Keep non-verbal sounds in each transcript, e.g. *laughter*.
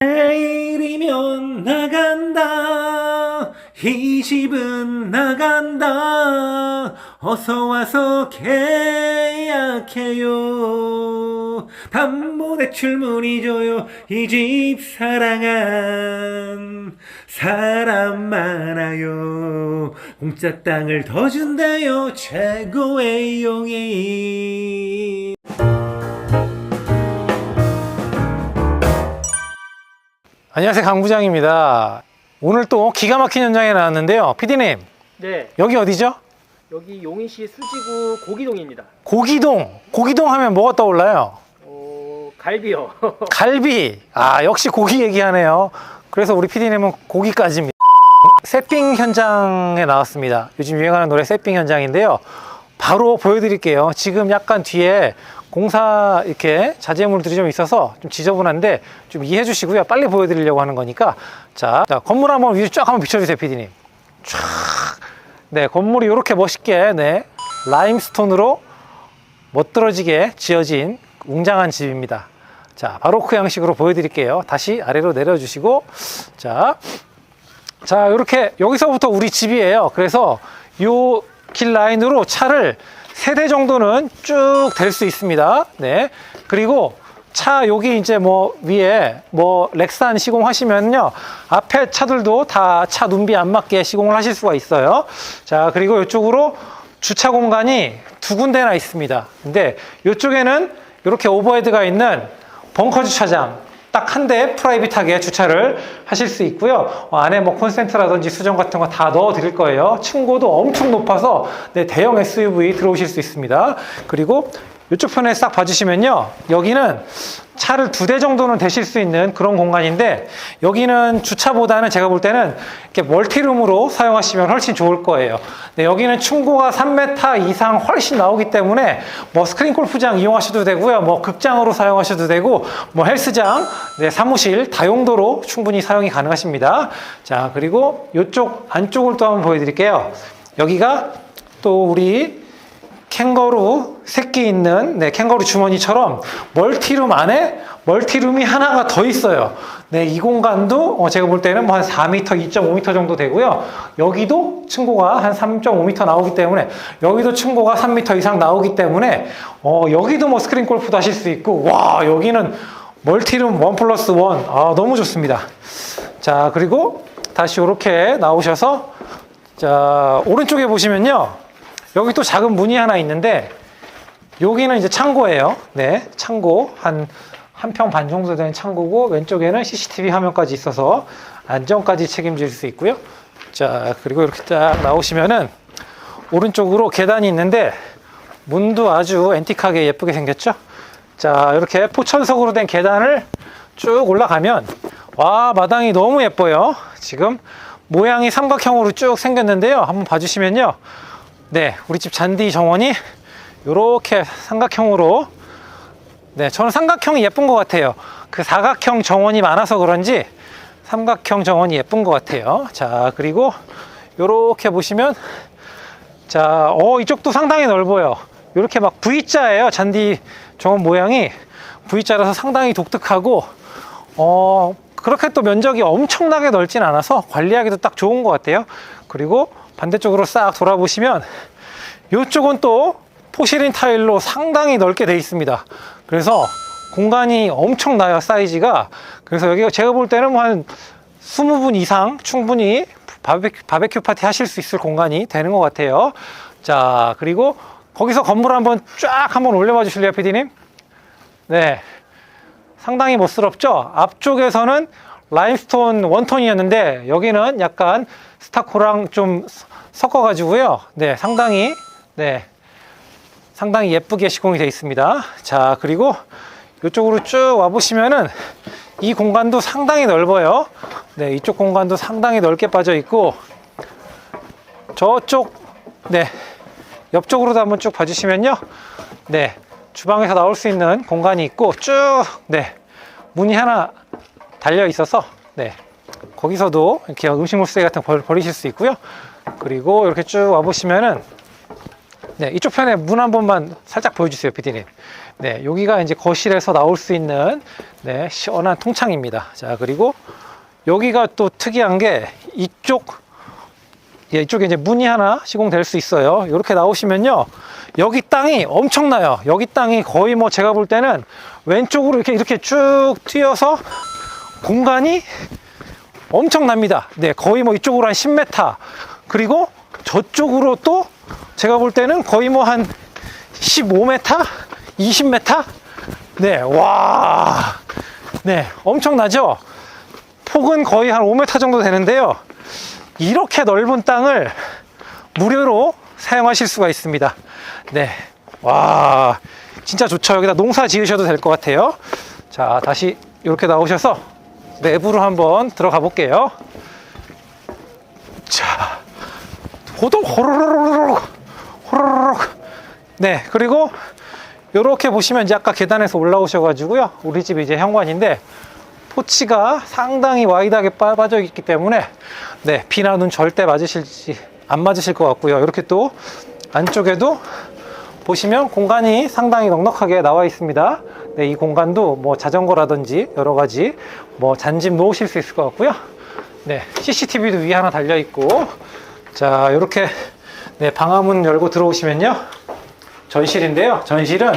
내일이면 나간다. 이 집은 나간다. 어서 와서 계약해요. 담보대출 문의 줘요. 이 집 사랑한 사람 많아요. 공짜 땅을 더 준대요. 최고의 용인 안녕하세요 강 부장입니다. 오늘 또 기가 막힌 현장에 나왔는데요. PD님 네, 여기 어디죠? 여기 용인시 수지구 고기동입니다. 고기동. 고기동 하면 뭐가 떠올라요? 어, 갈비요. *laughs* 갈비. 아 역시 고기 얘기하네요. 그래서 우리 PD님은 고기까지입니다. 세핑 현장에 나왔습니다. 요즘 유행하는 노래 세핑 현장인데요. 바로 보여드릴게요. 지금 약간 뒤에 공사 이렇게 자재물들이 좀 있어서 좀 지저분한데 좀 이해해 주시고요. 빨리 보여드리려고 하는 거니까. 자, 자, 건물 한번 위로 쫙 한번 비춰주세요, PD님. 쫙. 네, 건물이 이렇게 멋있게, 네. 라임스톤으로 멋들어지게 지어진 웅장한 집입니다. 자, 바로크 양식으로 보여드릴게요. 다시 아래로 내려주시고, 자, 자, 이렇게 여기서부터 우리 집이에요. 그래서 요 길 라인으로 차를 세대 정도는 쭉댈수 있습니다. 네. 그리고 차 여기 이제 뭐 위에 뭐 렉산 시공하시면요. 앞에 차들도 다 차 눈비 안 맞게 시공을 하실 수가 있어요. 자, 그리고 이쪽으로 주차 공간이 두 군데나 있습니다. 근데 이쪽에는 이렇게 오버헤드가 있는 벙커 주차장 딱 한 대 프라이빗하게 주차를 하실 수 있고요. 어, 안에 뭐 콘센트라든지 수정 같은 거 다 넣어 드릴 거예요. 층고도 엄청 높아서 네, 대형 SUV 들어오실 수 있습니다. 그리고 이쪽 편에 싹 봐주시면요. 여기는 차를 두 대 정도는 대실 수 있는 그런 공간인데 여기는 주차보다는 제가 볼 때는 이렇게 멀티룸으로 사용하시면 훨씬 좋을 거예요. 네, 여기는 충고가 3m 이상 훨씬 나오기 때문에 뭐 스크린 골프장 이용하셔도 되고요. 뭐 극장으로 사용하셔도 되고 뭐 헬스장, 네, 사무실 다용도로 충분히 사용이 가능하십니다. 자, 그리고 이쪽 안쪽을 또 한번 보여드릴게요. 여기가 또 우리 캥거루 새끼 있는 네, 캥거루 주머니처럼 멀티룸 안에 멀티룸이 하나가 더 있어요. 네, 이 공간도 어, 제가 볼 때는 뭐 한 4m, 2.5m 정도 되고요. 여기도 층고가 한 3.5m 나오기 때문에 여기도 층고가 3m 이상 나오기 때문에 어, 여기도 뭐 스크린 골프도 하실 수 있고 와 여기는 멀티룸 원 플러스 원 아, 너무 좋습니다. 자 그리고 다시 이렇게 나오셔서 자 오른쪽에 보시면요. 여기 또 작은 문이 하나 있는데 여기는 이제 창고예요. 네, 창고 한 한 평 반 정도 되는 창고고 왼쪽에는 CCTV 화면까지 있어서 안전까지 책임질 수 있고요. 자, 그리고 이렇게 딱 나오시면은 오른쪽으로 계단이 있는데 문도 아주 앤틱하게 예쁘게 생겼죠. 자, 이렇게 포천석으로 된 계단을 쭉 올라가면 와, 마당이 너무 예뻐요. 지금 모양이 삼각형으로 쭉 생겼는데요. 한번 봐주시면요. 네, 우리 집 잔디 정원이 이렇게 삼각형으로 네, 저는 삼각형이 예쁜 것 같아요. 그 사각형 정원이 많아서 그런지 삼각형 정원이 예쁜 것 같아요. 자, 그리고 이렇게 보시면 자, 어, 이쪽도 상당히 넓어요. 이렇게 막 V자예요. 잔디 정원 모양이 V자라서 상당히 독특하고 어, 그렇게 또 면적이 엄청나게 넓진 않아서 관리하기도 딱 좋은 것 같아요. 그리고 반대쪽으로 싹 돌아보시면 이쪽은 또 포시린 타일로 상당히 넓게 돼 있습니다. 그래서 공간이 엄청나요, 사이즈가. 그래서 여기가 제가 볼 때는 뭐 한 20분 이상 충분히 바베큐, 바베큐 파티 하실 수 있을 공간이 되는 것 같아요. 자, 그리고 거기서 건물 한번 쫙 한번 올려봐 주실래요, PD님? 네. 상당히 멋스럽죠? 앞쪽에서는 라임스톤 원톤이었는데 여기는 약간 스타코랑 좀 섞어 가지고요. 네, 상당히 네, 상당히 예쁘게 시공이 되어 있습니다. 자, 그리고 이쪽으로 쭉 와 보시면은 이 공간도 상당히 넓어요. 네, 이쪽 공간도 상당히 넓게 빠져 있고 저쪽 네 옆쪽으로도 한번 쭉 봐주시면요. 네, 주방에서 나올 수 있는 공간이 있고 쭉 네, 문이 하나 달려 있어서 네, 거기서도 이렇게 음식물 쓰레기 같은 거 벌- 버리실 수 있고요. 그리고 이렇게 쭉 와보시면은 네, 이쪽 편에 문 한 번만 살짝 보여주세요, 피디님. 네, 여기가 이제 거실에서 나올 수 있는 네, 시원한 통창입니다. 자, 그리고 여기가 또 특이한 게 이쪽 예, 이쪽에 이제 문이 하나 시공될 수 있어요. 이렇게 나오시면요. 여기 땅이 엄청나요. 여기 땅이 거의 뭐 제가 볼 때는 왼쪽으로 이렇게 이렇게 쭉 튀어서 공간이 엄청납니다. 네, 거의 뭐 이쪽으로 한 10m. 그리고 저쪽으로 또 제가 볼 때는 거의 뭐 한 15m? 20m? 네, 와. 네, 엄청나죠? 폭은 거의 한 5m 정도 되는데요. 이렇게 넓은 땅을 무료로 사용하실 수가 있습니다. 네. 와, 진짜 좋죠. 여기다 농사 지으셔도 될 것 같아요. 자, 다시 이렇게 나오셔서 내부로 한번 들어가 볼게요. 자, 호동 호로로로로 호로로로. 네, 그리고 이렇게 보시면 이제 아까 계단에서 올라오셔가지고요. 우리 집 이제 현관인데 포치가 상당히 와이드하게 빠- 빠져 있기 때문에 네, 비나 눈 절대 맞으실지 안 맞으실 것 같고요. 이렇게 또 안쪽에도 보시면 공간이 상당히 넉넉하게 나와 있습니다. 네, 이 공간도 뭐 자전거라든지 여러 가지 뭐 잔짐 놓으실 수 있을 것 같고요. 네, CCTV도 위에 하나 달려 있고 자, 이렇게 네, 방화문 열고 들어오시면요. 전실인데요. 전실은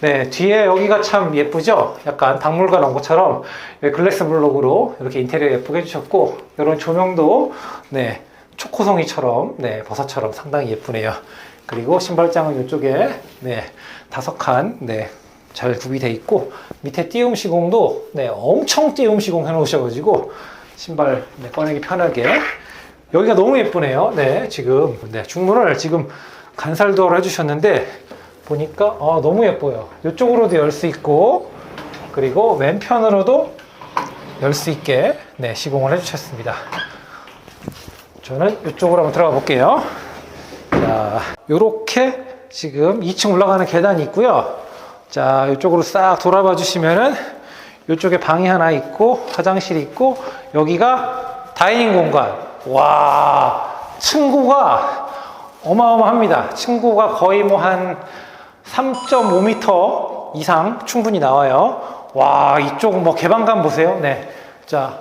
네, 뒤에 여기가 참 예쁘죠? 약간 박물관 온 것처럼 네, 글래스 블록으로 이렇게 인테리어 예쁘게 해주셨고 이런 조명도 네, 초코송이처럼 네, 버섯처럼 상당히 예쁘네요. 그리고 신발장은 이쪽에 네, 다섯 칸 네, 잘 구비돼 있고 밑에 띄움 시공도 네, 엄청 띄움 시공 해놓으셔가지고 신발 네, 꺼내기 편하게 여기가 너무 예쁘네요. 네, 지금 네, 중문을 지금 간살도어를 해주셨는데 보니까 아, 너무 예뻐요. 이쪽으로도 열 수 있고 그리고 왼편으로도 열 수 있게 네, 시공을 해주셨습니다. 저는 이쪽으로 한번 들어가 볼게요. 자, 요렇게 지금 2층 올라가는 계단이 있고요. 자, 이쪽으로 싹 돌아봐 주시면은 이쪽에 방이 하나 있고 화장실이 있고 여기가 다이닝 공간. 와, 층고가 어마어마합니다. 층고가 거의 뭐 한 3.5m 이상 충분히 나와요. 와, 이쪽 뭐 개방감 보세요. 네. 자,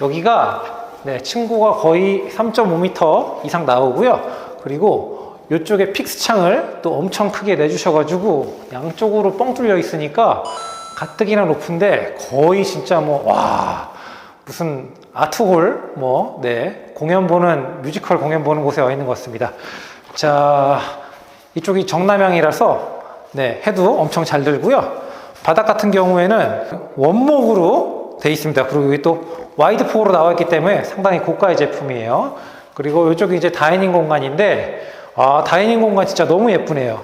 여기가 네, 층고가 거의 3.5m 이상 나오고요. 그리고 이쪽에 픽스 창을 또 엄청 크게 내주셔가지고 양쪽으로 뻥 뚫려 있으니까 가뜩이나 높은데 거의 진짜 뭐 와 무슨 아트홀 뭐 네 공연 보는 뮤지컬 공연 보는 곳에 와 있는 것 같습니다. 자 이쪽이 정남향이라서 네 해도 엄청 잘 들고요. 바닥 같은 경우에는 원목으로 돼 있습니다. 그리고 여기 또 와이드 폭으로 나와 있기 때문에 상당히 고가의 제품이에요. 그리고 이쪽이 이제 다이닝 공간인데 아 다이닝 공간 진짜 너무 예쁘네요.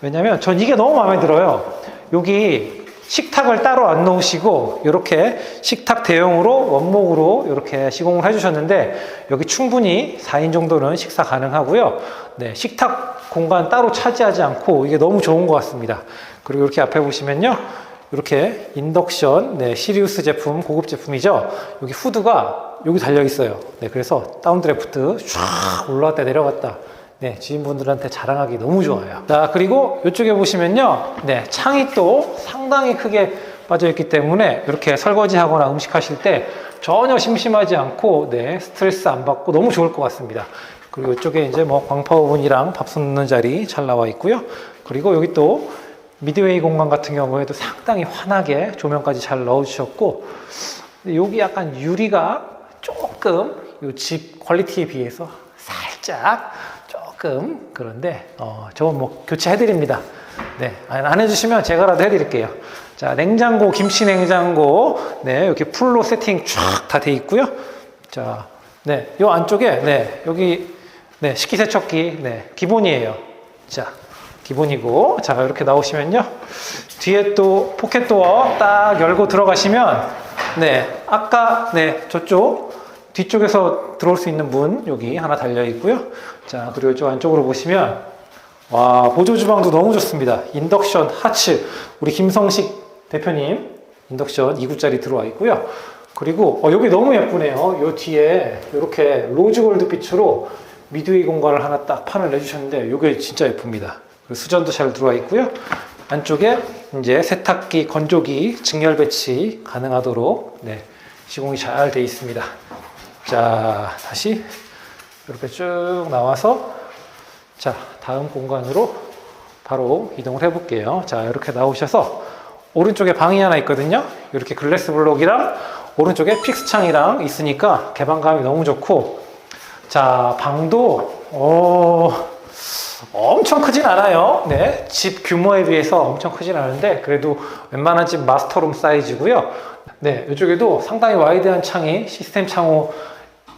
왜냐면 전 이게 너무 마음에 들어요. 여기 식탁을 따로 안 놓으시고 이렇게 식탁 대용으로 원목으로 이렇게 시공을 해주셨는데 여기 충분히 4인 정도는 식사 가능하고요. 네, 식탁 공간 따로 차지하지 않고 이게 너무 좋은 것 같습니다. 그리고 이렇게 앞에 보시면요. 이렇게 인덕션 네, 시리우스 제품 고급 제품이죠. 여기 후드가 여기 달려 있어요. 네, 그래서 다운드래프트 쫙 올라갔다 내려갔다. 네, 지인분들한테 자랑하기 너무 좋아요. 자, 그리고 이쪽에 보시면요. 네, 창이 또 상당히 크게 빠져 있기 때문에 이렇게 설거지 하거나 음식 하실 때 전혀 심심하지 않고 네, 스트레스 안 받고 너무 좋을 것 같습니다. 그리고 이쪽에 이제 뭐 광파 오븐이랑 밥솥 넣는 자리 잘 나와 있고요. 그리고 여기 또 미드웨이 공간 같은 경우에도 상당히 환하게 조명까지 잘 넣어주셨고 여기 약간 유리가 조금 이 집 퀄리티에 비해서 살짝 조금 그런데 어, 저건 뭐 교체해드립니다. 네, 안안 해주시면 제가라도 해드릴게요. 자, 냉장고, 김치 냉장고, 네, 이렇게 풀로 세팅 쫙 다 돼 있고요. 자, 네, 요 안쪽에, 네, 여기, 네, 식기세척기, 네, 기본이에요. 자, 기본이고, 자, 이렇게 나오시면요. 뒤에 또 포켓 도어 딱 열고 들어가시면, 네, 아까, 네, 저쪽, 뒤쪽에서 들어올 수 있는 문, 여기 하나 달려 있고요. 자, 그리고 이쪽 안쪽으로 보시면, 와, 보조 주방도 너무 좋습니다. 인덕션 하츠. 우리 김성식 대표님 인덕션 2구짜리 들어와 있고요. 그리고 어, 여기 너무 예쁘네요. 요 뒤에 이렇게 로즈 골드 빛으로 미드웨이 공간을 하나 딱 판을 내주셨는데 이게 진짜 예쁩니다. 수전도 잘 들어와 있고요. 안쪽에 이제 세탁기, 건조기, 직렬 배치 가능하도록 네, 시공이 잘돼 있습니다. 자, 다시 이렇게 쭉 나와서 자, 다음 공간으로 바로 이동을 해볼게요. 자, 이렇게 나오셔서 오른쪽에 방이 하나 있거든요. 이렇게 글래스 블록이랑 오른쪽에 픽스 창이랑 있으니까 개방감이 너무 좋고 자, 방도 어, 엄청 크진 않아요. 네, 집 규모에 비해서 엄청 크진 않은데 그래도 웬만한 집 마스터룸 사이즈고요. 네, 이쪽에도 상당히 와이드한 창이 시스템 창호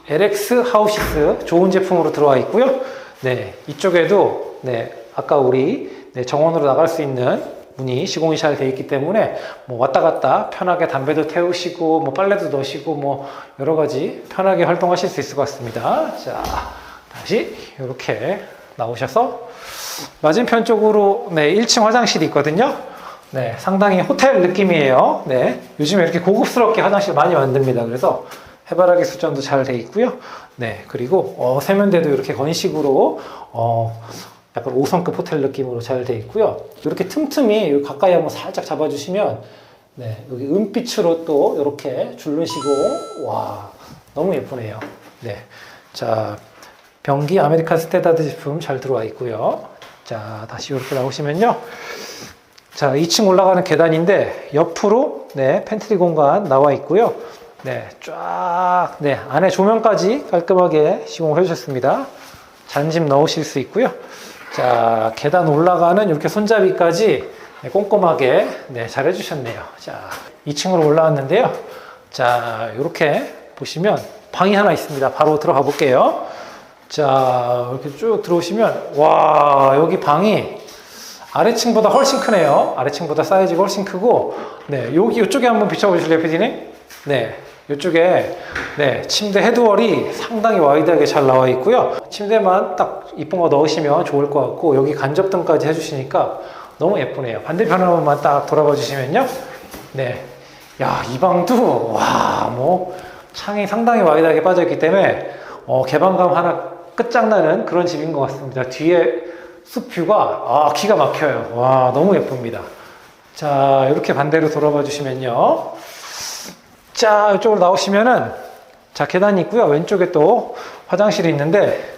LX 하우시스 좋은 제품으로 들어와 있고요. 네, 이쪽에도 네, 아까 우리 네, 정원으로 나갈 수 있는 문이 시공이 잘 되어 있기 때문에 뭐 왔다 갔다 편하게 담배도 태우시고 뭐 빨래도 넣으시고 뭐 여러 가지 편하게 활동하실 수 있을 것 같습니다. 자, 다시 이렇게 나오셔서 맞은편 쪽으로 네, 1층 화장실이 있거든요. 네, 상당히 호텔 느낌이에요. 네, 요즘에 이렇게 고급스럽게 화장실 많이 만듭니다. 그래서 해바라기 수전도 잘 돼 있고요. 네, 그리고 어, 세면대도 이렇게 건식으로 어, 약간 5성급 호텔 느낌으로 잘 돼 있고요. 이렇게 틈틈이 가까이 한번 살짝 잡아주시면 네, 여기 은빛으로 또 이렇게 줄눈 시공 와 너무 예쁘네요. 네, 자 변기 아메리칸 스테다드 제품 잘 들어와 있고요. 자 다시 이렇게 나오시면요. 자 2층 올라가는 계단인데 옆으로 네 팬트리 공간 나와 있고요. 네, 쫙, 네, 안에 조명까지 깔끔하게 시공을 해주셨습니다. 잔짐 넣으실 수 있고요. 자, 계단 올라가는 이렇게 손잡이까지 네, 꼼꼼하게 네, 잘 해주셨네요. 자, 2층으로 올라왔는데요. 자, 이렇게 보시면 방이 하나 있습니다. 바로 들어가 볼게요. 자, 이렇게 쭉 들어오시면, 와, 여기 방이 아래층보다 훨씬 크네요. 아래층보다 사이즈가 훨씬 크고, 네, 여기 이쪽에 한번 비춰보실래요, 피디님? 네, 이쪽에 네, 침대 헤드월이 상당히 와이드하게 잘 나와 있고요. 침대만 딱 이쁜 거 넣으시면 좋을 것 같고 여기 간접등까지 해주시니까 너무 예쁘네요. 반대편 한 번만 딱 돌아봐 주시면요. 네, 야, 이 방도 와, 뭐 창이 상당히 와이드하게 빠져 있기 때문에 어, 개방감 하나 끝장나는 그런 집인 것 같습니다. 뒤에 숲뷰가 아, 기가 막혀요. 와, 너무 예쁩니다. 자, 이렇게 반대로 돌아봐 주시면요. 자, 이쪽으로 나오시면은 자, 계단이 있고요. 왼쪽에 또 화장실이 있는데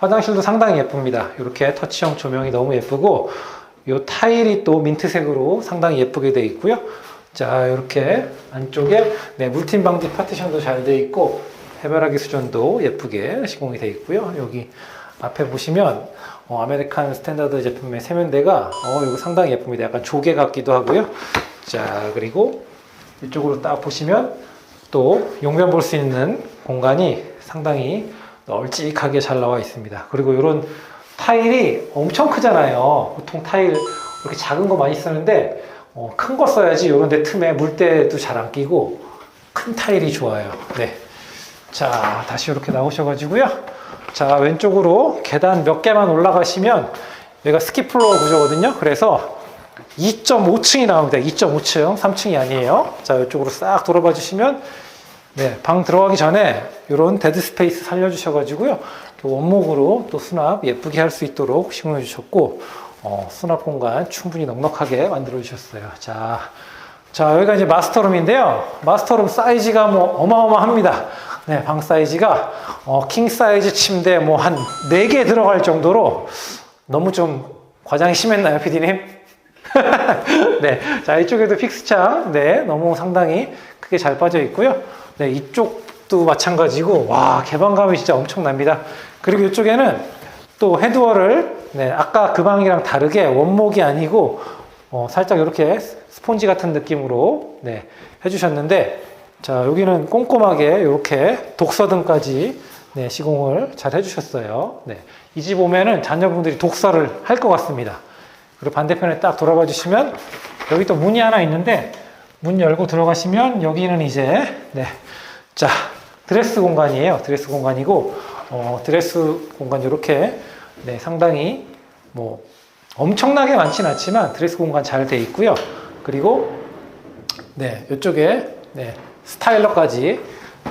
화장실도 상당히 예쁩니다. 이렇게 터치형 조명이 너무 예쁘고 이 타일이 또 민트색으로 상당히 예쁘게 되어 있고요. 자, 이렇게 안쪽에 네, 물팀 방지 파티션도 잘 되어 있고 해바라기 수전도 예쁘게 시공이 되어 있고요. 여기 앞에 보시면 어, 아메리칸 스탠다드 제품의 세면대가 어, 이거 상당히 예쁩니다. 약간 조개 같기도 하고요. 자, 그리고 이쪽으로 딱 보시면 또 용변 볼 수 있는 공간이 상당히 널찍하게 잘 나와 있습니다. 그리고 이런 타일이 엄청 크잖아요. 보통 타일 이렇게 작은 거 많이 쓰는데 어, 큰 거 써야지 이런 데 틈에 물때도 잘 안 끼고 큰 타일이 좋아요. 네. 자, 다시 이렇게 나오셔가지고요. 자, 왼쪽으로 계단 몇 개만 올라가시면 여기가 스키플로어 구조거든요. 그래서 2.5층이 나옵니다. 2.5층, 3층이 아니에요. 자, 이쪽으로 싹 돌아봐 주시면, 네, 방 들어가기 전에 이런 데드 스페이스 살려주셔가지고요. 원목으로 또 수납 예쁘게 할 수 있도록 시공해 주셨고, 어, 수납 공간 충분히 넉넉하게 만들어 주셨어요. 자, 자, 여기가 이제 마스터룸인데요. 마스터룸 사이즈가 뭐 어마어마합니다. 네, 방 사이즈가 어, 킹 사이즈 침대 뭐 한 4개 들어갈 정도로 너무 좀 과장이 심했나요, 피디님? *laughs* 네, 자 이쪽에도 픽스창, 네, 너무 상당히 크게 잘 빠져 있고요. 네, 이쪽도 마찬가지고, 와 개방감이 진짜 엄청납니다. 그리고 이쪽에는 또 헤드월을, 네, 아까 그 방이랑 다르게 원목이 아니고 어, 살짝 이렇게 스폰지 같은 느낌으로 네, 해주셨는데, 자 여기는 꼼꼼하게 이렇게 독서등까지 네, 시공을 잘 해주셨어요. 네, 이 집 오면은 자녀분들이 독서를 할 것 같습니다. 그리고 반대편에 딱 돌아봐 주시면 여기 또 문이 하나 있는데 문 열고 들어가시면 여기는 이제 네. 자, 드레스 공간이에요. 드레스 공간이고 어, 드레스 공간 이렇게 네, 상당히 뭐 엄청나게 많진 않지만 드레스 공간 잘 돼 있고요. 그리고 네, 이쪽에 네, 스타일러까지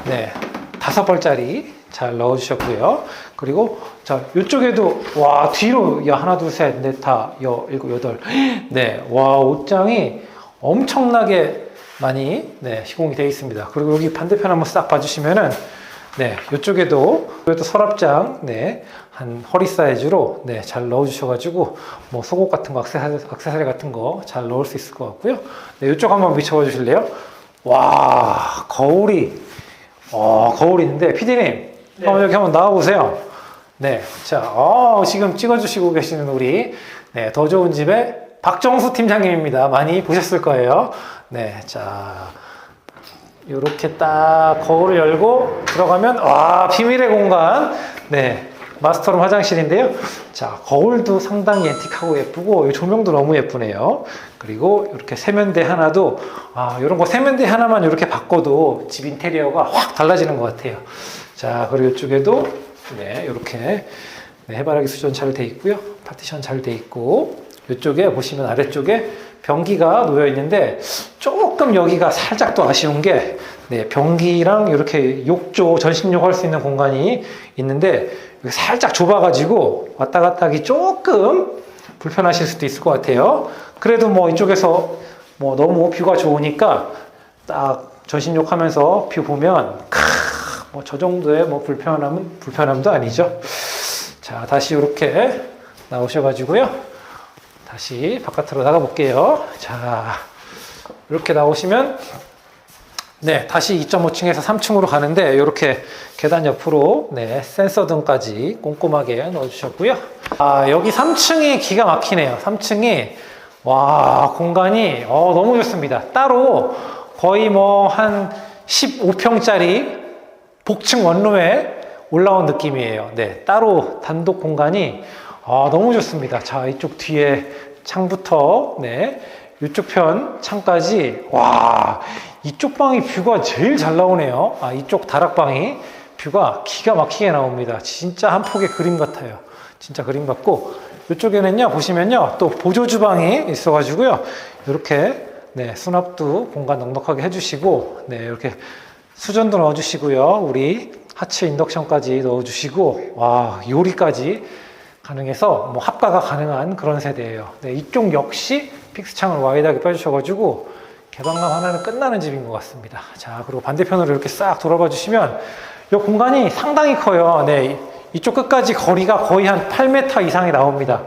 네, 다섯 벌짜리 잘 넣어주셨고요. 그리고 자 이쪽에도 와 뒤로 야 하나 둘 셋 넷 다 여 일곱 여덟 *gasps* 네와 옷장이 엄청나게 많이 네 시공이 되어 있습니다. 그리고 여기 반대편 한번 싹 봐주시면은 네 이쪽에도 이것도 서랍장 네한 허리 사이즈로 네잘 넣어주셔가지고 뭐 속옷 같은 거 액세서리, 액세서리 같은 거 잘 넣을 수 있을 것 같고요. 네 이쪽 한번 비춰봐 주실래요? 와 거울이 어 거울이 있는데 피디님 한번 여기 한번 나와 보세요. 네, 자, 어, 지금 찍어주시고 계시는 우리 네, 더 좋은 집의 박정수 팀장님입니다. 많이 보셨을 거예요. 네, 자, 이렇게 딱 거울을 열고 들어가면 와 비밀의 공간. 네, 마스터룸 화장실인데요. 자, 거울도 상당히 앤틱하고 예쁘고 이 조명도 너무 예쁘네요. 그리고 이렇게 세면대 하나도 아 이런 거 세면대 하나만 이렇게 바꿔도 집 인테리어가 확 달라지는 것 같아요. 자, 그리고 이쪽에도 네, 이렇게 네, 해바라기 수전 잘 돼 있고요. 파티션 잘 돼 있고 이쪽에 보시면 아래쪽에 변기가 놓여 있는데 조금 여기가 살짝 또 아쉬운 게 네, 변기랑 이렇게 욕조 전신욕 할 수 있는 공간이 있는데 살짝 좁아가지고 왔다 갔다 하기 조금 불편하실 수도 있을 것 같아요. 그래도 뭐 이쪽에서 뭐 너무 뷰가 좋으니까 딱 전신욕 하면서 뷰 보면 뭐 저 정도의 뭐 불편함은 불편함도 아니죠. 자 다시 이렇게 나오셔가지고요. 다시 바깥으로 나가 볼게요. 자 이렇게 나오시면 네 다시 2.5층에서 3층으로 가는데 이렇게 계단 옆으로 네 센서 등까지 꼼꼼하게 넣어주셨고요. 아 여기 3층이 기가 막히네요. 3층이 와 공간이 어, 너무 좋습니다. 따로 거의 뭐 한 15평짜리 복층 원룸에 올라온 느낌이에요. 네, 따로 단독 공간이 아, 너무 좋습니다. 자, 이쪽 뒤에 창부터 네, 이쪽 편 창까지 와, 이쪽 방이 뷰가 제일 잘 나오네요. 아, 이쪽 다락방이 뷰가 기가 막히게 나옵니다. 진짜 한 폭의 그림 같아요. 진짜 그림 같고 이쪽에는요 보시면요 또 보조 주방이 있어가지고요 이렇게 네 수납도 공간 넉넉하게 해주시고 네 이렇게 수전도 넣어주시고요. 우리 하츠 인덕션까지 넣어주시고 와 요리까지 가능해서 뭐 합가가 가능한 그런 세대예요. 네, 이쪽 역시 픽스 창을 와이드하게 빼주셔가지고 개방감 하나는 끝나는 집인 것 같습니다. 자 그리고 반대편으로 이렇게 싹 돌아봐 주시면 이 공간이 상당히 커요. 네, 이쪽 끝까지 거리가 거의 한 8m 이상이 나옵니다.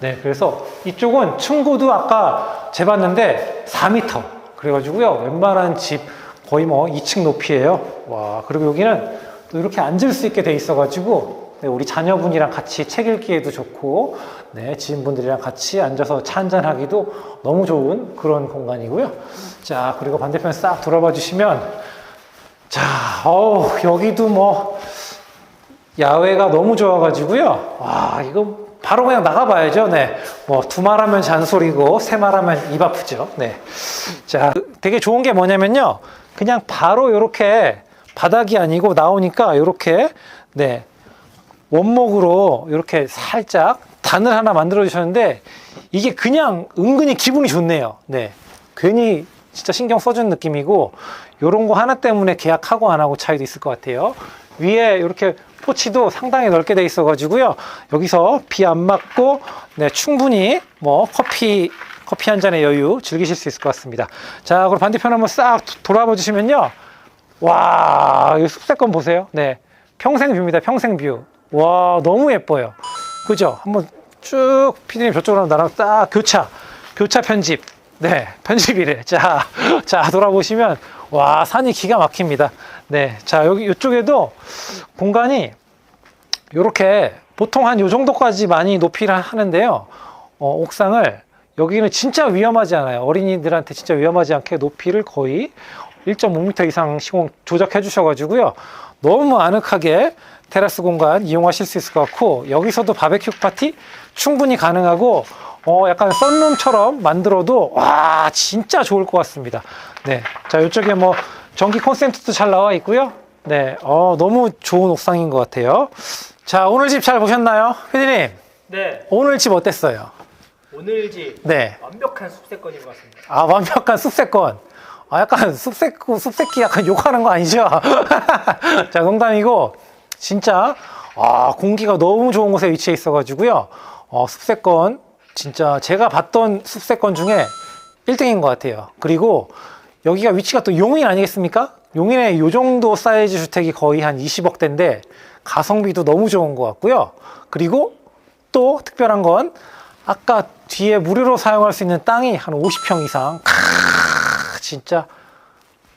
네, 그래서 이쪽은 층고도 아까 재봤는데 4m. 그래가지고요, 웬만한 집 거의 뭐 2층 높이에요. 와, 그리고 여기는 또 이렇게 앉을 수 있게 돼 있어가지고 네, 우리 자녀분이랑 같이 책 읽기에도 좋고, 네, 지인분들이랑 같이 앉아서 차 한잔 하기도 너무 좋은 그런 공간이고요. 자, 그리고 반대편 싹 돌아봐 주시면, 자, 어우, 여기도 뭐, 야외가 너무 좋아가지고요. 와, 이거 바로 그냥 나가봐야죠. 네. 뭐, 두 말 하면 잔소리고, 세 말 하면 입 아프죠. 네. 자, 되게 좋은 게 뭐냐면요. 그냥 바로 이렇게 바닥이 아니고 나오니까 이렇게, 네. 원목으로 이렇게 살짝 단을 하나 만들어 주셨는데 이게 그냥 은근히 기분이 좋네요. 네. 괜히 진짜 신경 써준 느낌이고 요런 거 하나 때문에 계약하고 안 하고 차이도 있을 것 같아요. 위에 이렇게 포치도 상당히 넓게 돼 있어 가지고요. 여기서 비 안 맞고 네, 충분히 뭐 커피 커피 한 잔의 여유 즐기실 수 있을 것 같습니다. 자, 그리고 반대편 한번 싹 돌아봐 주시면요. 와, 이 숲세권 보세요. 네. 평생 뷰입니다. 평생 뷰. 와, 너무 예뻐요. 그죠? 한번 쭉 피디님 저쪽으로 나랑 딱 교차, 교차 편집. 네, *laughs* 편집이래. 자, *laughs* 자, 돌아보시면, 와, 산이 기가 막힙니다. 네, 자, 여기, 이쪽에도 공간이 이렇게 보통 한 요 정도까지 많이 높이를 하는데요. 어, 옥상을 여기는 진짜 위험하지 않아요. 어린이들한테 진짜 위험하지 않게 높이를 거의 1.5m 이상 시공 조작해 주셔가지고요. 너무 아늑하게 테라스 공간 이용하실 수 있을 것 같고 여기서도 바베큐 파티 충분히 가능하고 어 약간 썬룸처럼 만들어도 와 진짜 좋을 것 같습니다. 네, 자 이쪽에 뭐 전기 콘센트도 잘 나와 있고요. 네, 어 너무 좋은 옥상인 것 같아요. 자 오늘 집 잘 보셨나요, 피디님? 네, 오늘 집 어땠어요? 오늘 집 네, 완벽한 숲세권인 것 같습니다. 아 완벽한 숲세권. 아 약간 숲새끼 약간 욕하는 거 아니죠? *laughs* 자 농담이고 진짜 아, 공기가 너무 좋은 곳에 위치해 있어가지고요. 어, 숲세권 진짜 제가 봤던 숲세권 중에 1등인 것 같아요. 그리고 여기가 위치가 또 용인 아니겠습니까? 용인에 요 정도 사이즈 주택이 거의 한 20억 대인데 가성비도 너무 좋은 것 같고요. 그리고 또 특별한 건 아까 뒤에 무료로 사용할 수 있는 땅이 한 50평 이상. 크, 진짜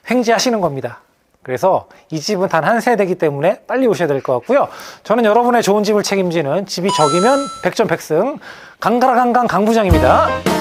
횡재하시는 겁니다. 그래서 이 집은 단 한 세대이기 때문에 빨리 오셔야 될 것 같고요. 저는 여러분의 좋은 집을 책임지는 집이 적이면 백전 백승 강가라 강강 강부장입니다.